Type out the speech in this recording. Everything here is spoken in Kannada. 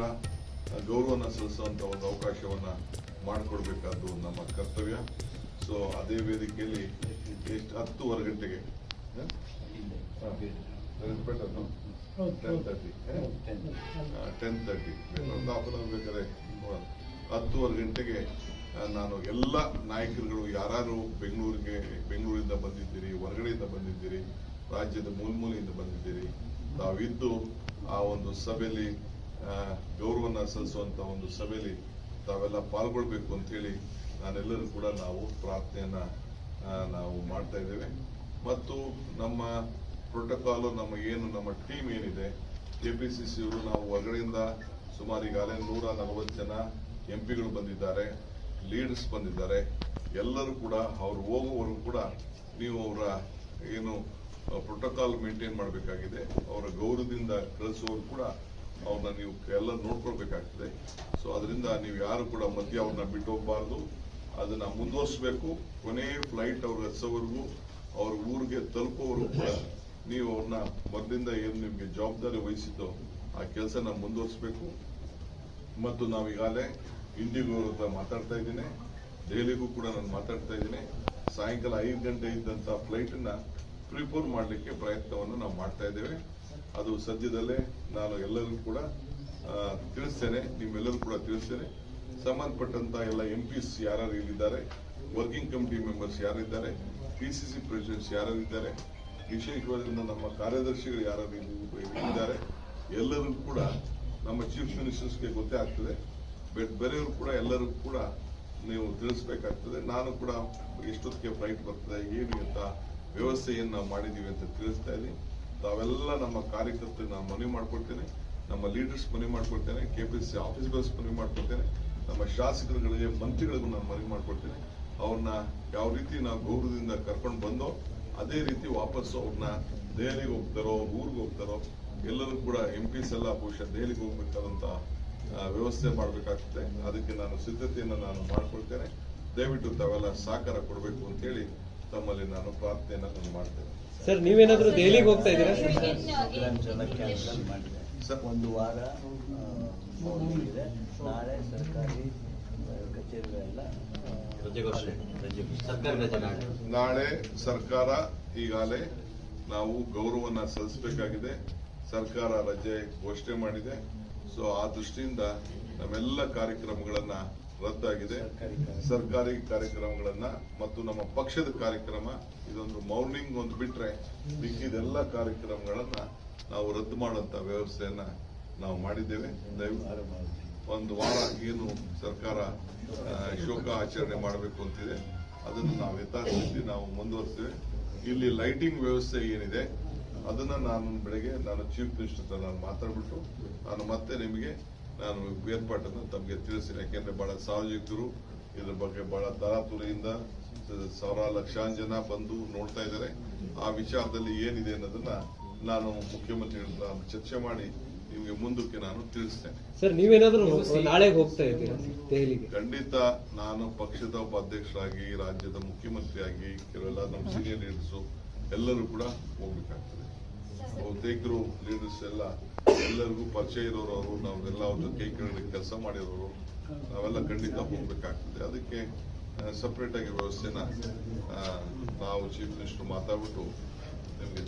ಕೂಡ ಗೌರವನ ಸಲ್ಲಿಸುವಂಥ ಒಂದು ಅವಕಾಶವನ್ನು ಮಾಡಿಕೊಡ್ಬೇಕಾದ್ದು ನಮ್ಮ ಕರ್ತವ್ಯ. ಸೊ ಅದೇ ವೇದಿಕೆಯಲ್ಲಿ ಎಷ್ಟು ಹತ್ತುವರೆ ಗಂಟೆಗೆ ಟೆನ್ ತರ್ಟಿ ಟೆನ್ ತರ್ಟಿ ಬೇಕಾದ್ರೆ ಹತ್ತುವರೆ ಗಂಟೆಗೆ ನಾನು ಎಲ್ಲ ನಾಯಕರುಗಳು ಯಾರು ಬೆಂಗಳೂರಿಗೆ, ಬೆಂಗಳೂರಿಂದ ಬಂದಿದ್ದೀರಿ, ಹೊರಗಡೆಯಿಂದ ಬಂದಿದ್ದೀರಿ, ರಾಜ್ಯದ ಮೂಲಮೂಲೆಯಿಂದ ಬಂದಿದ್ದೀರಿ, ತಾವಿದ್ದು ಆ ಒಂದು ಸಭೆಯಲ್ಲಿ ಗೌರವನ ಸಲ್ಲಿಸುವಂತ ಒಂದು ಸಭೆಯಲ್ಲಿ ತಾವೆಲ್ಲ ಪಾಲ್ಗೊಳ್ಬೇಕು ಹೇಳಿ ನಾನೆಲ್ಲರೂ ಕೂಡ ನಾವು ಪ್ರಾರ್ಥನೆಯನ್ನ ನಾವು ಮಾಡ್ತಾ ಇದ್ದೇವೆ. ಮತ್ತು ನಮ್ಮ ಪ್ರೋಟೋಕಾಲ್ ನಮ್ಮ ಏನು, ನಮ್ಮ ಟೀಮ್ ಏನಿದೆ ಕೆಪಿಸಿಸಿ ಅವರು ನಾವು ಹೊರಗಡೆಯಿಂದ ಸುಮಾರು ಈಗಾಗಲೇ ನೂರ ನಲವತ್ತು ಜನ ಎಂ ಪಿಗಳು ಬಂದಿದ್ದಾರೆ ಲೀಡರ್ಸ್ ಬಂದಿದ್ದಾರೆ. ಎಲ್ಲರೂ ಕೂಡ ಅವ್ರು ಹೋಗುವವರೆಗೂ ಕೂಡ ನೀವು ಅವರ ಏನು ಪ್ರೋಟೋಕಾಲ್ ಮೇಂಟೈನ್ ಮಾಡಬೇಕಾಗಿದೆ. ಅವರ ಗೌರವದಿಂದ ಕಳಿಸುವವರು ಕೂಡ ಅವ್ರನ್ನ ನೀವು ಎಲ್ಲ ನೋಡ್ಕೊಳ್ಬೇಕಾಗ್ತದೆ. ಸೊ ಅದರಿಂದ ನೀವು ಯಾರು ಕೂಡ ಮಧ್ಯ ಅವ್ರನ್ನ ಬಿಟ್ಟು ಹೋಗಬಾರ್ದು ಅದನ್ನ ಮುಂದುವರಿಸಬೇಕು. ಕೊನೆ ಫ್ಲೈಟ್ ಅವ್ರ ಹಚ್ಚೋವರೆಗೂ ಅವ್ರ ಊರಿಗೆ ತಲುಪೋವರೆಗೂ ಕೂಡ ನೀವು ಅವ್ರನ್ನ ಮೊದಲಿಂದ ಏನು ನಿಮಗೆ ಜವಾಬ್ದಾರಿ ವಹಿಸಿದ್ದು ಆ ಕೆಲಸನ ಮುಂದುವರಿಸಬೇಕು. ಮತ್ತು ನಾವು ಈಗಾಗಲೇ ಇಂಡಿಗೋ ಹತ್ರ ಮಾತಾಡ್ತಾ ಇದ್ದೀನಿ. ದೆಹಲಿಗೂ ಕೂಡ ನಾನು ಮಾತಾಡ್ತಾ ಇದ್ದೀನಿ. ಸಾಯಂಕಾಲ ಐದು ಗಂಟೆ ಇದ್ದಂತ ಫ್ಲೈಟ್ನ ಪ್ರಿಪೋರ್ ಮಾಡಲಿಕ್ಕೆ ಪ್ರಯತ್ನವನ್ನು ನಾವು ಮಾಡ್ತಾ ಇದ್ದೇವೆ. ಅದು ಸದ್ಯದಲ್ಲೇ ನಾನು ಎಲ್ಲರಿಗೂ ಕೂಡ ತಿಳಿಸ್ತೇನೆ, ನಿಮ್ಮೆಲ್ಲರೂ ಕೂಡ ತಿಳಿಸ್ತೇನೆ. ಸಂಬಂಧಪಟ್ಟಂತ ಎಲ್ಲ ಎಂ ಪಿಸ್ ಯಾರು ಇಲ್ಲಿದ್ದಾರೆ, ವರ್ಕಿಂಗ್ ಕಮಿಟಿ ಮೆಂಬರ್ಸ್ ಯಾರಿದ್ದಾರೆ ಪಿಸಿಸಿ ಪ್ರೆಸಿಡೆಂಟ್ಸ್ ಯಾರಿದ್ದಾರೆ ವಿಶೇಷವಾಗಿ ನಮ್ಮ ಕಾರ್ಯದರ್ಶಿಗಳು ಯಾರು ಇದ್ದಾರೆ ಎಲ್ಲರೂ ಕೂಡ ನಮ್ಮ ಚೀಫ್ ಮಿನಿಸ್ಟರ್ಸ್ಗೆ ಗೊತ್ತೇ ಆಗ್ತದೆ. ಬಟ್ ಬೇರೆಯವರು ಕೂಡ ಎಲ್ಲರೂ ಕೂಡ ನೀವು ತಿಳಿಸ್ಬೇಕಾಗ್ತದೆ. ನಾನು ಕೂಡ ಎಷ್ಟೊತ್ತಿಗೆ ಫ್ಲೈಟ್ ಬರ್ತದೆ, ಏನು ಅಂತ ವ್ಯವಸ್ಥೆಯನ್ನು ನಾವು ಮಾಡಿದೀವಿ ಅಂತ ತಿಳಿಸ್ತಾ ಇದ್ದೀನಿ. ತಾವೆಲ್ಲ ನಮ್ಮ ಕಾರ್ಯಕರ್ತರಿಗೆ ನಾನು ಮನವಿ ಮಾಡಿಕೊಡ್ತೇನೆ. ನಮ್ಮ ಲೀಡರ್ಸ್ ಮನವಿ ಮಾಡ್ಕೊಳ್ತೇನೆ ಸಿ ಆಫೀಸರ್ಸ್ ಮನವಿ ಮಾಡಿಕೊಡ್ತೇನೆ. ನಮ್ಮ ಶಾಸಕರುಗಳಿಗೆ, ಮಂತ್ರಿಗಳಿಗೂ ನಾನು ಮನವಿ ಮಾಡಿಕೊಡ್ತೇನೆ. ಅವ್ರನ್ನ ಯಾವ ರೀತಿ ನಾವು ಗೌರವದಿಂದ ಕರ್ಕೊಂಡು ಬಂದೋ, ಅದೇ ರೀತಿ ವಾಪಸ್ಸು ಅವ್ರನ್ನ ದೆಹಲಿಗೆ ಹೋಗ್ತಾರೋ, ಊರಿಗೆ ಹೋಗ್ತಾರೋ, ಎಲ್ಲರೂ ಕೂಡ ಎಂ ಪಿಸ್ ಎಲ್ಲ ಬಹುಶಃ ದೆಹಲಿಗೆ ಹೋಗ್ಬೇಕಾದಂತ ವ್ಯವಸ್ಥೆ ಮಾಡಬೇಕಾಗ್ತದೆ. ಅದಕ್ಕೆ ನಾನು ಸಿದ್ಧತೆಯನ್ನು ನಾನು ಮಾಡಿಕೊಳ್ತೇನೆ ದಯವಿಟ್ಟು ತಾವೆಲ್ಲ ಸಹಕಾರ ಕೊಡಬೇಕು ಅಂತ ಹೇಳಿ ತಮ್ಮಲ್ಲಿ ನಾನು ಪ್ರಾರ್ಥನೆಯನ್ನ ನಾನು ಮಾಡ್ತೇನೆ ಸರ್ ನೀವೇನಾದ್ರೂ ದೆಹಲಿಗೆ ಹೋಗ್ತಾ ಇದ್ದೀರಾ ಕ್ಯಾನ್ಸಲ್ ಮಾಡಿದೆ ಸರ್. ಒಂದು ವಾರ ಇದೆ ನಾಳೆ ಸರ್ಕಾರಿ ಕಚೇರಿಗಳೆಲ್ಲ ನಾಳೆ ಸರ್ಕಾರ ಈಗಾಗಲೇ ನಾವು ಗೌರವನ ಸಲ್ಲಿಸಬೇಕಾಗಿದೆ ಸರ್ಕಾರ ರಜೆ ಘೋಷಣೆ ಮಾಡಿದೆ ಸೊ ಆ ದೃಷ್ಟಿಯಿಂದ ನಮ್ಮೆಲ್ಲ ಕಾರ್ಯಕ್ರಮಗಳನ್ನ ರದ್ದಾಗಿದೆ. ಸರ್ಕಾರಿ ಕಾರ್ಯಕ್ರಮ. ಸರ್ಕಾರಿ ಕಾರ್ಯಕ್ರಮಗಳನ್ನ ಮತ್ತು ನಮ್ಮ ಪಕ್ಷದ ಕಾರ್ಯಕ್ರಮ ಇದೊಂದು ಮೌರ್ನಿಂಗ್ ಒಂದು ಬಿಟ್ರೆ ಮಿಕ್ಕಿದೆಲ್ಲ ಕಾರ್ಯಕ್ರಮಗಳನ್ನ ನಾವು ರದ್ದು ಮಾಡುವಂತ ವ್ಯವಸ್ಥೆಯನ್ನ ನಾವು ಮಾಡಿದ್ದೇವೆ. ಒಂದು ವಾರ ಏನು ಸರ್ಕಾರ ಶೋಕ ಆಚರಣೆ ಮಾಡಬೇಕು ಅಂತಿದೆ. ಅದನ್ನು ನಾವು ಯಥಾಸ್ಥಿತಿ ನಾವು ಮುಂದುವರಿಸ್ತೇವೆ ಇಲ್ಲಿ ಲೈಟಿಂಗ್ ವ್ಯವಸ್ಥೆ ಏನಿದೆ ಅದನ್ನ ನಾನು ಬೆಳಗ್ಗೆ ನಾನು ಚೀಫ್ ಮಿನಿಸ್ಟರ್ ನಾನು ಮಾತಾಡ್ಬಿಟ್ಟು ನಾನು ಮತ್ತೆ ನಿಮಗೆ ನಾನು ಏರ್ಪಾಟನ್ನು ತಮಗೆ ತಿಳಿಸಿ ಯಾಕೆಂದ್ರೆ ಬಹಳ ಸಾರ್ವಜನಿಕರು ಇದ್ರ ಬಗ್ಗೆ ಬಹಳ ತರಾತುರಿಯಿಂದ ಸಾವಿರ ಲಕ್ಷಾಂತರ ಜನ ಬಂದು ನೋಡ್ತಾ ಇದ್ದಾರೆ. ಆ ವಿಚಾರದಲ್ಲಿ ಏನಿದೆ ಅನ್ನೋದನ್ನ ನಾನು ಮುಖ್ಯಮಂತ್ರಿಗಳ ಹತ್ರ ಚರ್ಚೆ ಮಾಡಿ ನಿಮಗೆ ಮುಂದಕ್ಕೆ ನಾನು ತಿಳಿಸ್ತೇನೆ. ಸರ್ ನೀವೇನಾದ್ರೂ ನಾಳೆ ಹೋಗ್ತಾ ಇದ್ದೀರಾ ದೆಹಲಿಗೆ? ಖಂಡಿತ ನಾನು ಪಕ್ಷದ ಉಪಾಧ್ಯಕ್ಷರಾಗಿ ರಾಜ್ಯದ ಮುಖ್ಯಮಂತ್ರಿಯಾಗಿ ಕೆಲವೆಲ್ಲ ನಮ್ಮ ಸೀನಿಯರ್ ಲೀಡರ್ಸು ಎಲ್ಲರೂ ಕೂಡ ಹೋಗ್ಬೇಕಾಗ್ತದೆ. ಬಹುತೇಕರು ಲೀಡರ್ಸ್ ಎಲ್ಲ ಎಲ್ಲರಿಗೂ ಪರಿಚಯ ಇರೋರು ಅವರು ನಾವೆಲ್ಲ ಜೊತೆ ಕೈ ಕೆಲಸ ಮಾಡಿರೋರು, ನಾವೆಲ್ಲ ಖಂಡಿತ ಹೋಗ್ಬೇಕಾಗ್ತದೆ. ಅದಕ್ಕೆ ಸಪ್ರೇಟ್ ಆಗಿ ವ್ಯವಸ್ಥೆನ ನಾವು ಚೀಫ್ ಮಿನಿಸ್ಟರ್ ಮಾತಾಡ್ಬಿಟ್ಟು ನಿಮಗೆ